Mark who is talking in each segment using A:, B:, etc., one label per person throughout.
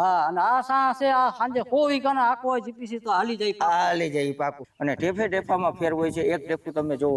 A: હા, અને આ સા આ સાંજે હોવી કાના આખો જીપીસી તો હાલી જાય
B: હાલી જાય પાકું. અને ટેફે ટેફામાં ફેર હોય છે, એક ટેફું તમે જુઓ.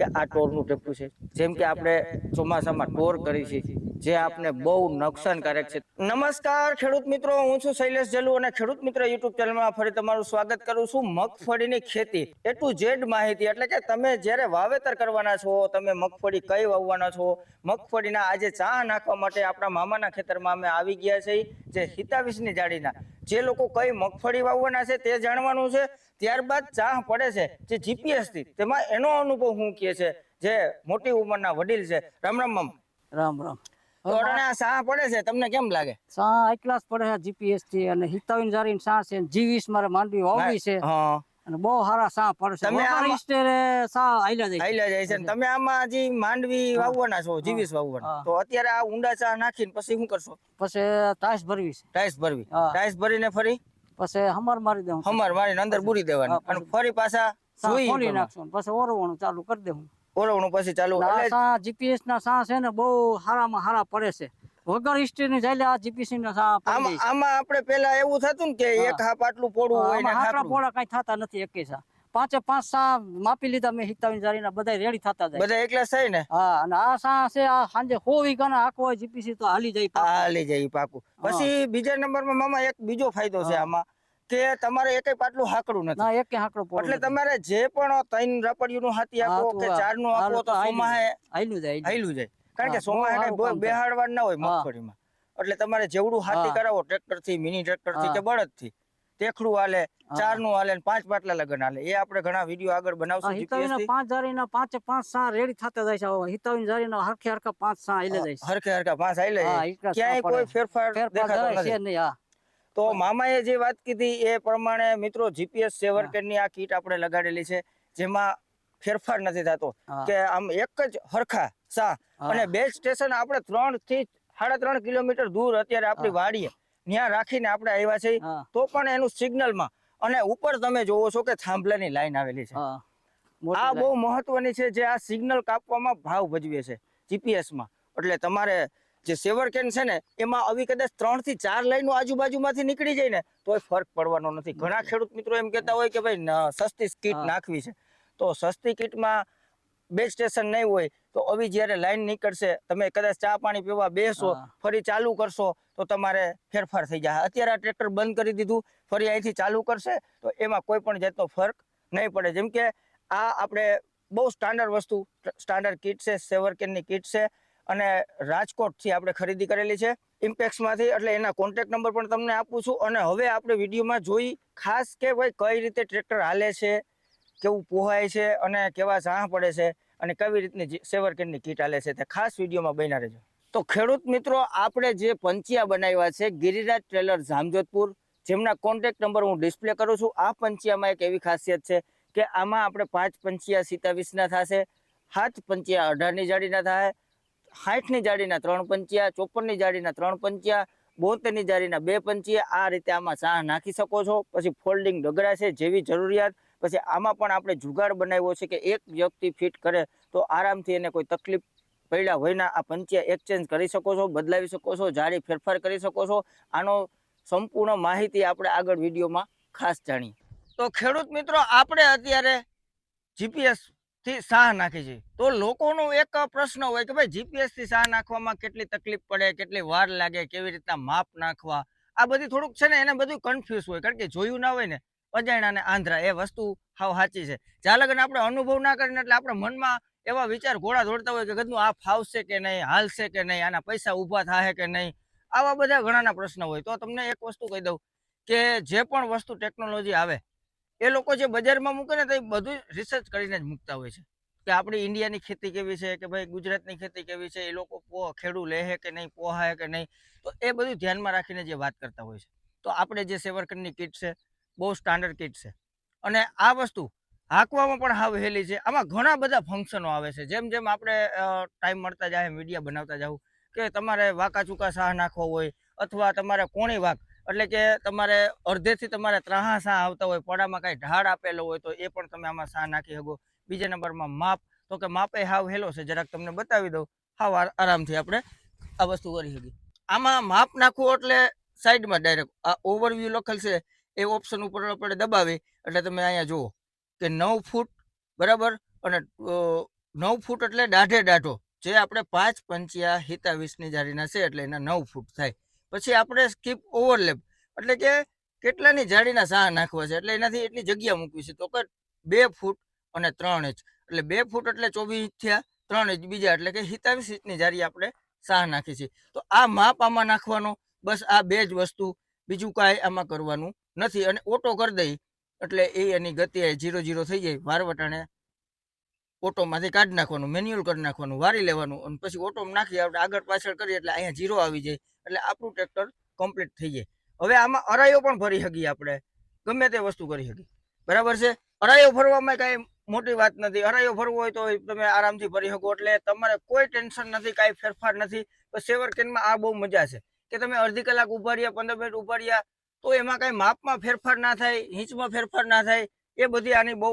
B: કે આ ટોરનું ટેપું છે. જેમ કે આપણે ચોમાસામાં ટોર કરી છે, જે આપને બહુ નુકસાનકારક છે. નમસ્કાર, ખેડૂત મિત્રો, હું છું શૈલેષ જલુ અને ખેડૂત મિત્ર યુટ્યુબ ચેનલમાં ફરી તમારું સ્વાગત કરું છું મગફળીની ખેતી. એ ટુ ઝેડ માહિતી, એટલે કે તમે જ્યારે વાવેતર કરવાના છો, તમે મગફળી કઈ વાવવાના છો? મગફળીના આજે ચા નાખવા માટે આપણા મામાના ખેતરમાં અમે આવી ગયા છે જે હિતાવીસની જાડીના જે લોકો કઈ મગફળી વાવવાના છે તે જાણવાનું છે. ત્યારબાદ ચાહ પડે છે જે જીપીએસથી. તેમાં એનો અનુભવ શું કહે છે? જે મોટી ઉંમરના વડીલ છે. રામ રામ મમ.
A: રામ રામ.
B: તો અટાણે પડે છે? તમને કેમ લાગે?
A: સા એકલાસ પડે છે જીપીએસથી અને હિતાવીન જારી સા છે. જીવીસ મારે માંડવી વાવી છે.
B: હા.
A: અને બહુ સારા સા પડે છે.
B: તમે
A: સા હાલ્યા જાય છે.
B: જાય છે. તમે આમાં હજી માંડવી વાવવાના છો જીવીસ વાવવાના. તો અત્યારે આ ઊંડા ચા નાખીને પછી શું કરશો?
A: પછી તાસ ભરવી છે.
B: ટાઈસ ભરવી.
A: હા.
B: ટાઈસ ભરીને ફરી?
A: પછી હમર મારી દઉં
B: હમર મારીને અંદર પૂરી દેવાની. અને ફરી પાછા સુઈ
A: નાખશું પછી ઓરવણું ચાલુ કરી દેવું.
B: ઓરવણું પછી ચાલુ
A: જીપીએસ ના સા છે ને બહુ હારામાં હારા પડે છે. વગર ઈસ્ટેરની જાય આ જીપીસી ના સા
B: આમાં આપણે પેલા એવું થતું ને કે એક હાપ આટલું પોડું હોય ને
A: પોળા કઈ થતા નથી એકે સા. પાંચે પાંચ સા માપી લીધા મેં હિતાવીન જારી બધા રેડી થતા જાય.
B: બધા એકલા થઈ ને?
A: હા અને આ સા છે આ સાંજે હોવી કાના આખો હોય જીપીસી તો હાલી જાય
B: હાલી જાય પાકું. પછી બીજા નંબરમાં મામા એક બીજો ફાયદો છે આમાં કે તમારે એકે પાટલું હાકડું નથી.
A: ના એકે હાકડું
B: એટલે તમારે જે પણ ત્રણ રપડિયું નું હાથી આપો કે ચારનું આપો તો સોમાહે
A: હાલ્યું જાય.
B: હાઈલું જાય કારણ કે સોમાહે કઈ બેહાડવાનું ના હોય. મગફળીમાં. એટલે તમારે જેવડું હાથી કરાવો ટ્રેક્ટરથી મિની
A: ટ્રેક્ટરથી
B: કે બળદથી તેખડું હાલે ચારનું હાલે પાંચ પાટલા લગન હાલે. એ આપણે ઘણા વીડિયો આગળ બનાવશું
A: હિતાવીન ના. પાંચ જારી ના પાંચે પાંચ સા રેડી થતા જાય છે હિતાવીન જારી ના હરખે હરખા પાંચ સા હાલે જાય
B: હરખે હરખા પાંચ
A: હા,
B: ક્યાંય કોઈ ફેરફાર દેખાતો નથી. તો મામાએ જે વાત કીધી એ પ્રમાણે મિત્રો જીપીએસ સેવરકેટની આ કીટ આપણે લગાડેલી છે જેમાં ફેરફાર નથી થતો. કે આમ એક જ હરખા સા અને બે સ્ટેશન આપણે ત્રણથી સાડા ત્રણ કિલોમીટર દૂર અત્યારે આપણી વાડીએ. ત્યાં રાખીને આપણે આવ્યા છે તો પણ એનું સિગ્નલમાં. અને ઉપર તમે જોવો છો કે થાંભલાની લાઈન આવેલી છે. આ બહુ મહત્વની છે જે આ સિગ્નલ કાપવામાં ભાવ ભજવે છે જીપીએસમાં. એટલે તમારે જે સેવર કેન છે ને એમાં આવી કદાચ ત્રણથી ચાર લાઈનો આજુબાજુમાંથી નીકળી જાય ને તોય ફરક પડવાનો નથી. ઘણા ખેડૂત મિત્રો એમ કહેતા હોય કે ભાઈ સસ્તી કીટ નાખવી છે. તો સસ્તી કીટમાં બે સ્ટેશન નહીં હોય તો આવી જ્યારે લાઈન નીકળશે તમે કદાચ ચા પાણી પીવા બેસો ફરી ચાલુ કરશો તો તમારે ફેરફાર થઈ જાય. અત્યારે આ ટ્રેક્ટર બંધ કરી દીધું ફરી અહીંથી ચાલુ કરશે તો એમાં કોઈ પણ જાતનો ફરક નહીં પડે. જેમ કે આ આપણે બહુ સ્ટાન્ડર્ડ વસ્તુ સ્ટાન્ડર્ડ કીટ છે સેવરકેનની કીટ છે અને રાજકોટથી આપણે ખરીદી કરેલી છે. ઇમ્પેક્સમાંથી એટલે એના કોન્ટેક્ટ નંબર પણ તમને આપું છું અને હવે આપણે વિડીયોમાં જોઈ ખાસ કે ભાઈ કઈ રીતે ટ્રેક્ટર હાલે છે કેવું પોહાય છે અને કેવા સાહ પડે છે અને કેવી રીતની સેવરકેનની કીટ આલે છે તે ખાસ વિડીયોમાં બન્યા રહેજો. તો ખેડૂત મિત્રો, આપણે જે પંચિયા બનાવ્યા છે, ગિરિરાજ ટ્રેલર જામજોધપુર, જેમના કોન્ટેક્ટ નંબર હું ડિસ્પ્લે કરું છું, આ પંચિયામાં એક એવી ખાસિયત છે કે આમાં આપણે પાંચ પંચિયા સિત્તાવીસના થશે, સાત પંચિયા અઢારની જાડીના થાય સાઠની જાડીના ત્રણ પંચિયા, ચોપનની જાડીના ત્રણ પંચિયા, બોતેરની જાડીના બે પંચિયા, આ રીતે આમાં ચા નાખી શકો છો. પછી ફોલ્ડિંગ ડગરા છે જેવી જરૂરિયાત પછી આમાં પણ આપણે જુગાડ બનાવ્યો છે કે એક વ્યક્તિ ફિટ કરે તો આરામથી એને કોઈ તકલીફ પડ્યા હોયના આ પંચે એક્સચેન્જ કરી શકો છો, બદલાવી શકો છો, જાળી ફેરફાર કરી શકો છો. આનો સંપૂર્ણ માહિતી આપણે આગળ વિડીયોમાં ખાસ જાણીએ. તો ખેડૂત મિત્રો, આપણે અત્યારે જીપીએસથી સાહ નાખી છે. તો લોકોનો એક પ્રશ્ન હોય કે ભાઈ જીપીએસથી સાહ નાખવામાં કેટલી તકલીફ પડે, કેટલી વાર લાગે, કેવી રીતના માપ નાખવા? આ બધી થોડુંક છે ને એને બધું કન્ફ્યુઝ હોય. કારણ કે જોયું ના હોય ને અજાણ્યા ને આંધ્રા, એ વસ્તુ હાવ સાચી છે. જ્યાં લગન આપણે અનુભવ ના કરીને એટલે આપણે મનમાં એવા વિચાર ઘોડા દોડતા હોય કે ગદનું આ ફાવશે કે નહીં, હાલશે કે નહીં, આના પૈસા ઊભા થાય કે નહીં, આવા બધા ઘણાના પ્રશ્ન હોય. તો તમને એક વસ્તુ કહી દઉં કે જે પણ વસ્તુ ટેકનોલોજી આવે, એ લોકો જે બજારમાં મૂકે ને તો બધું રિસર્ચ કરીને જ મૂકતા હોય છે. કે આપણી ઇન્ડિયાની ખેતી કેવી છે, કે ભાઈ ગુજરાતની ખેતી કેવી છે, એ લોકો ખેડૂ લે કે નહીં, પોહાય કે નહીં, તો એ બધું ધ્યાનમાં રાખીને જે વાત કરતા હોય છે. તો આપણે જે સેવરકનની કીટ છે બહુ સ્ટાન્ડર્ડ કીટ છે. અને આ વસ્તુ હાંકવામાં પણ હાવ હેલી છે. આમાં ઘણા બધા ફંક્શનો આવે છે. જેમ જેમ આપણે ટાઈમ મળતા જાય મીડિયા બનાવતા જાવ કે તમારે વાકા ચૂકા સાહ નાખવો હોય, અથવા તમારે કોણી વાક, એટલે કે તમારે અડધેથી તમારે ત્રાહા સાહ આવતા હોય પડામાં કાંઈ ઢાળ આપેલો હોય, તો એ પણ તમે આમાં સાહ નાખી શકો. બીજા નંબરમાં માપ, તો કે માપે હાવ હેલો છે. જરાક તમને બતાવી દઉં. હાવ આરામથી આપણે આ વસ્તુ કરી શકીએ. આમાં માપ નાખવું એટલે સાઈડમાં ડાયરેક્ટ આ ઓવરવ્યૂ લખેલ છે. એ ઓપ્શન ઉપર આપણે દબાવી એટલે તમે અહીંયા જુઓ કે નવ ફૂટ, બરાબર? અને નવ ફૂટ એટલે દાઢે દાઢો. જે આપણે પાંચ પંચ્યા હિતાવીસની જાળીના છે એટલે એના નવ ફૂટ થાય. પછી આપણે સ્કીપ ઓવરલેપ એટલે કે કેટલાની જાડીના સાહ નાખવા છે? એટલે એનાથી એટલી જગ્યા મૂકવી છે. તો કે બે ફૂટ અને ત્રણ ઇંચ. એટલે બે ફૂટ એટલે ચોવીસ ઇંચ થયા, ત્રણ ઇંચ બીજા. એટલે કે હિતાવીસ ઇંચની જાળી આપણે સાહ નાખી છે. તો આ માપ આમાં નાખવાનો. બસ આ બે જ વસ્તુ. બીજું કાંઈ આમાં કરવાનું નથી અને ઓટો કરી દઈ. એટલે એ એની ગતિ જીરો જીરો થઈ જાય વારવટાણે ઓટોમાંથી કાઢી નાખવાનું મેન્યુઅલ કરી નાખવાનું, વારી લેવાનું અને પછી ઓટોમાં નાખી આપણે આગળ પાછળ કરીએ એટલે અહીંયા જીરો આવી જાય. એટલે આપણું ટ્રેક્ટર કમ્પ્લીટ થઈ જાય. હવે આમાં અરાયો પણ ભરી શકીએ આપણે. ગમે તે વસ્તુ કરી શકીએ. બરાબર છે? અરાયો ભરવામાં કાંઈ મોટી વાત નથી. અરાયો ભરવો હોય તો તમે આરામથી ભરી શકો. એટલે તમારે કોઈ ટેન્શન નથી, કાંઈ ફેરફાર નથી. તો સેવર કેનમાં આ બહુ મજા છે. કે તમે અડધી કલાક ઊભા રહ્યા, પંદર મિનિટ ઊભા રહ્યા તો એમાં કાંઈ માપમાં ફેરફાર ના થાય, હિંચમાં ફેરફાર ના થાય, એ બધી આની બહુ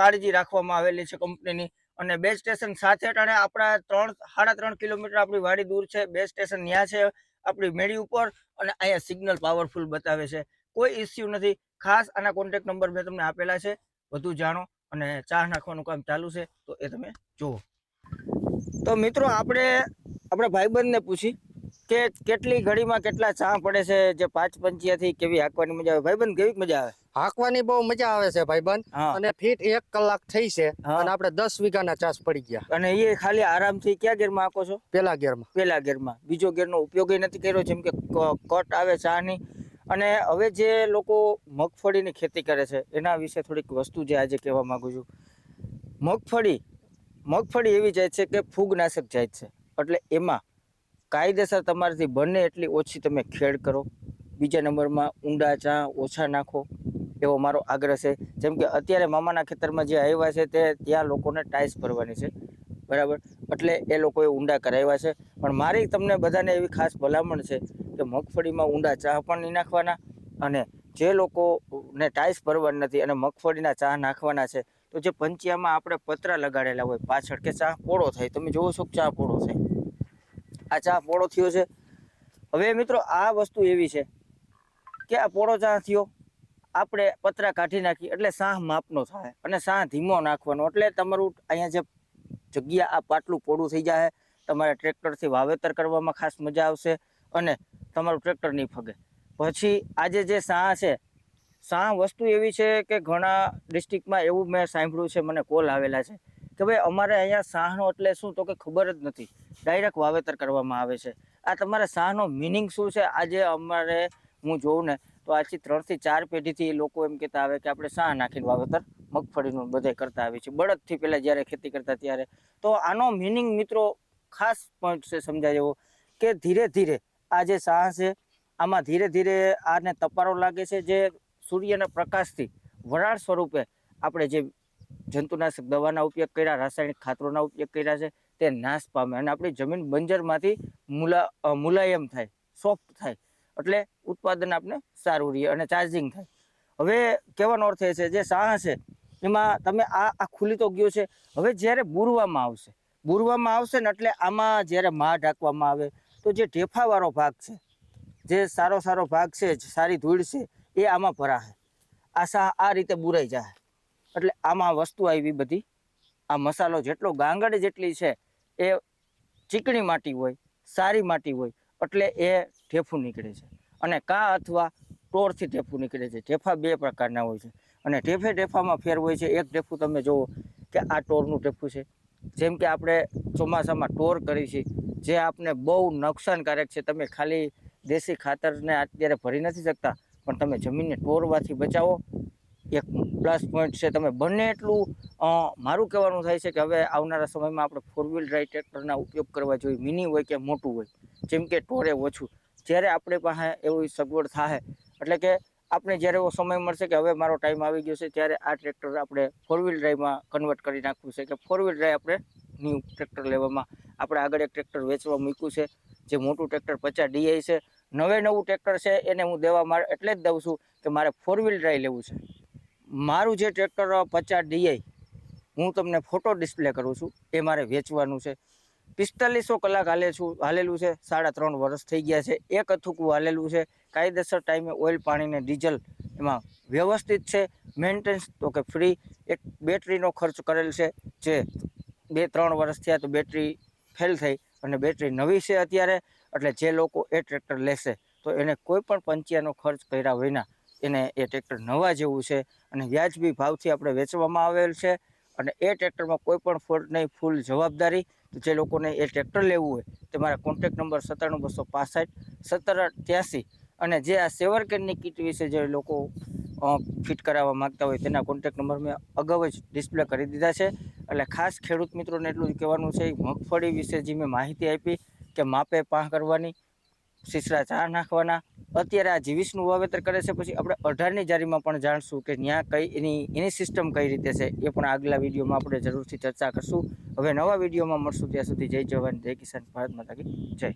B: કાળજી રાખવામાં આવેલી છે કંપનીની. અને બે સ્ટેશન સાથે ટાણે આપણા ત્રણ, સાડા ત્રણ કિલોમીટર આપણી વાડી દૂર છે, બે સ્ટેશન ત્યાં છે આપણી મેળી ઉપર અને અહીંયા સિગ્નલ પાવરફુલ બતાવે છે. કોઈ ઇસ્યુ નથી. ખાસ આના કોન્ટેક્ટ નંબર મેં તમને આપેલા છે, વધુ જાણો અને ચા નાખવાનું કામ ચાલુ છે, તો એ તમે જુઓ. તો મિત્રો, આપણે, આપણા ભાઈબંધને પૂછી કે કેટલી ઘડીમાં કેટલા ચા પડે છે જે પાંચ પંચિયાથી કેવી હાંકવાની મજા આવે? ભાઈબંધ કેવી મજા આવે?
C: હાંકવાની બહુ મજા આવે છે ભાઈબંધ. અને ફીટ એક કલાક થઈ છે અને આપણે દસ વીઘાના ચાસ પડી ગયા.
B: અને એ ખાલી આરામથી ક્યાં ગેરમાં હાંકો છો?
C: પેલા ગેરમાં.
B: પેલા ગેરમાં. બીજો ગેરનો ઉપયોગ નથી કર્યો જેમ કે કટ આવે ચાની અને હવે જે લોકો મગફળીની ખેતી કરે છે એના વિશે થોડીક વસ્તુ જે આજે કહેવા માંગુ છું. મગફળી મગફળી એવી જાય છે કે ફૂગનાશક જાય છે. એટલે એમાં કાયદેસર તમારાથી બને એટલી ઓછી તમે ખેડ કરો. બીજા નંબરમાં ઊંડા ચા ઓછા નાખો, એવો મારો આગ્રહ છે. જેમ કે અત્યારે મામાના ખેતરમાં જે આવ્યા છે તે ત્યાં લોકોને ટાઈસ ભરવાની છે. બરાબર? એટલે એ લોકોએ ઊંડા કરાવ્યા છે. પણ મારી તમને બધાને એવી ખાસ ભલામણ છે કે મગફળીમાં ઊંડા ચા પણ નહીં નાખવાના અને જે લોકોને ટાઈસ ભરવાની નથી અને મગફળીના ચા નાખવાના છે, તો જે પંચિયામાં આપણે પતરા લગાડેલા હોય, પાછળ કે ચા પોળો થાય. તમે જોવો છો કે ચા પોળો થાય? આ ચા પોળો થયો છે. હવે મિત્રો, આ વસ્તુ એવી છે કે આ પોળો ચા થયો, આપણે પતરા કાઢી નાખી, એટલે સાહ માપનો થાય અને સાહ ધીમો નાખવાનો. એટલે તમારું અહીંયા જે જગ્યા આ પાટલું પોળું થઈ જાય તમારે ટ્રેક્ટરથી વાવેતર કરવામાં ખાસ મજા આવશે અને તમારું ટ્રેક્ટર નહીં ફગે. પછી આજે જે સાહ છે, સાહ વસ્તુ એવી છે કે ઘણા ડિસ્ટ્રિક્ટમાં એવું મેં સાંભળ્યું છે, મને કોલ આવેલા છે કે ભાઈ અમારે અહીંયા સાહનો એટલે શું તો કે ખબર જ નથી. ડાયરેક્ટ વાવેતર કરવામાં આવે છે. આ તમારે સાહનો મિનિંગ શું છે? આજે અમારે, હું જોઉં ને, તો આજથી ત્રણથી ચાર પેઢીથી એ લોકો એમ કહેતા આવે કે આપણે સાહ નાખીને વાવેતર મગફળીનું બધે કરતા આવી છે બળદથી પહેલાં જ્યારે ખેતી કરતા ત્યારે. તો આનો મિનિંગ મિત્રો ખાસ પોઈન્ટ છે સમજાય એવો કે ધીરે ધીરે આ જે સાહ છે, આમાં ધીરે ધીરે આને તપારો લાગે છે જે સૂર્યના પ્રકાશથી વરાળ સ્વરૂપે આપણે જે જંતુનાશક દવાના ઉપયોગ કર્યા, રાસાયણિક ખાતરોના ઉપયોગ કર્યા છે, તે નાશ પામે અને આપણી જમીન બંજરમાંથી મુલા મુલાયમ થાય, સોફ્ટ થાય, એટલે ઉત્પાદન આપણે સારું રહે અને ચાર્જિંગ થાય. હવે કહેવાનો અર્થ એ છે, જે સાહ છે, એમાં તમે આ આ ખુલી તો ગયો છે, હવે જ્યારે બૂરવામાં આવશે બૂરવામાં આવશે ને એટલે આમાં જ્યારે મા ઢાંકવામાં આવે, તો જે ઢેફાવાળો ભાગ છે, જે સારો સારો ભાગ છે સારી ધૂળ છે, એ આમાં ભરાશે. આ સાહ આ રીતે બુરાઈ જાય એટલે આમાં વસ્તુ આવી બધી. આ મસાલો જેટલો ગાંગડ જેટલી છે, એ ચીકણી માટી હોય, સારી માટી હોય, એટલે એ ઠેફું નીકળે છે. અને કા અથવા ટોરથી ઠેફું નીકળે છે. ઠેફા બે પ્રકારના હોય છે. અને ઠેફે ઠેફામાં ફેર હોય છે. એક ઠેફું તમે જુઓ કે આ ટોરનું ઠેફું છે. જેમ કે આપણે ચોમાસામાં ટોર કરી છે, જે આપને બહુ નુકસાનકારક છે. તમે ખાલી દેશી ખાતરને અત્યારે ભરી નથી શકતા, પણ તમે જમીનને ટોરવાથી બચાવો. એક પ્લસ પોઈન્ટ છે. તમે બંને એટલું મારું કહેવાનું થાય છે કે હવે આવનારા સમયમાં આપણે ફોર વ્હીલ ડ્રાઈવ ટ્રેક્ટરના ઉપયોગ કરવા જોઈએ. મિની હોય કે મોટું હોય. જેમ કે ટોરે ઓછું. જ્યારે આપણી પાસે એવી સગવડ થાય એટલે કે આપણે જ્યારે એવો સમય મળશે કે હવે મારો ટાઈમ આવી ગયો છે, ત્યારે આ ટ્રેક્ટર આપણે ફોર વ્હીલ ડ્રાઈવમાં કન્વર્ટ કરી નાખવું છે. કે ફોર વ્હીલ ડ્રાઈવ આપણે ન્યૂ ટ્રેક્ટર લેવામાં, આપણે આગળ એક ટ્રેક્ટર વેચવા મૂક્યું છે, જે મોટું ટ્રેક્ટર પચાસ ડીઆઈ છે. નવે નવું ટ્રેક્ટર છે, એને હું દેવા મારે, એટલે જ દઉં છું કે મારે ફોર વ્હીલ ડ્રાઈવ લેવું છે. મારું જે ટ્રેક્ટર પચાસ ડીઆઈ હું તમને ફોટો ડિસ્પ્લે કરું છું, એ મારે વેચવાનું છે. પિસ્તાલીસો કલાક હાલે છું, હાલેલું છે, સાડા ત્રણ વર્ષ થઈ ગયા છે. એક અથુકું હાલેલું છે. કાયદેસર ટાઈમે ઓઇલ પાણી ને ડીઝલ એમાં વ્યવસ્થિત છે. મેન્ટેનન્સ તો કે ફ્રી એક બેટરીનો ખર્ચ કરેલ છે, જે બે ત્રણ વર્ષ થયા તો બેટરી ફેલ થઈ અને બેટરી નવી છે અત્યારે, એટલે જે લોકો એ ટ્રેક્ટર લેશે, તો એને કોઈ પણ પંચિયાનો ખર્ચ કર્યા વિના એને એ ટ્રેક્ટર નવા જેવું છે અને વ્યાજબી ભાવથી આપણે વેચવામાં આવેલ છે અને એ ટ્રેક્ટરમાં કોઈ પણ ફોલ્ટ નહીં, ફૂલ જવાબદારી જે લોકોને એ ટ્રેક્ટર લેવું હોય તે મારા કોન્ટેક નંબર સત્તાણું બસો પાસઠ, સત્તર ત્યાસી અને જે આ સેવરકેનની કીટ વિશે જે લોકો ફિટ કરાવવા માગતા હોય તેના કોન્ટેક નંબર મેં અગાઉ જ ડિસ્પ્લે કરી દીધા છે. એટલે ખાસ ખેડૂત મિત્રોને એટલું જ કહેવાનું છે મગફળી વિશે જે મેં માહિતી આપી કે માપે પાહ કરવાની સીસરા ચા નાખવાના અત્યારે આ જીવીસનું વાવેતર કરે છે. પછી આપણે અઢારની જારીમાં પણ જાણશું કે ત્યાં કઈ એની એની સિસ્ટમ કઈ રીતે છે એ પણ આગલા વિડીયોમાં આપણે જરૂરથી ચર્ચા કરશું. હવે નવા વિડીયોમાં મળશું ત્યાં સુધી જય જવાન, જય કિસાન, ભારત માતા જય.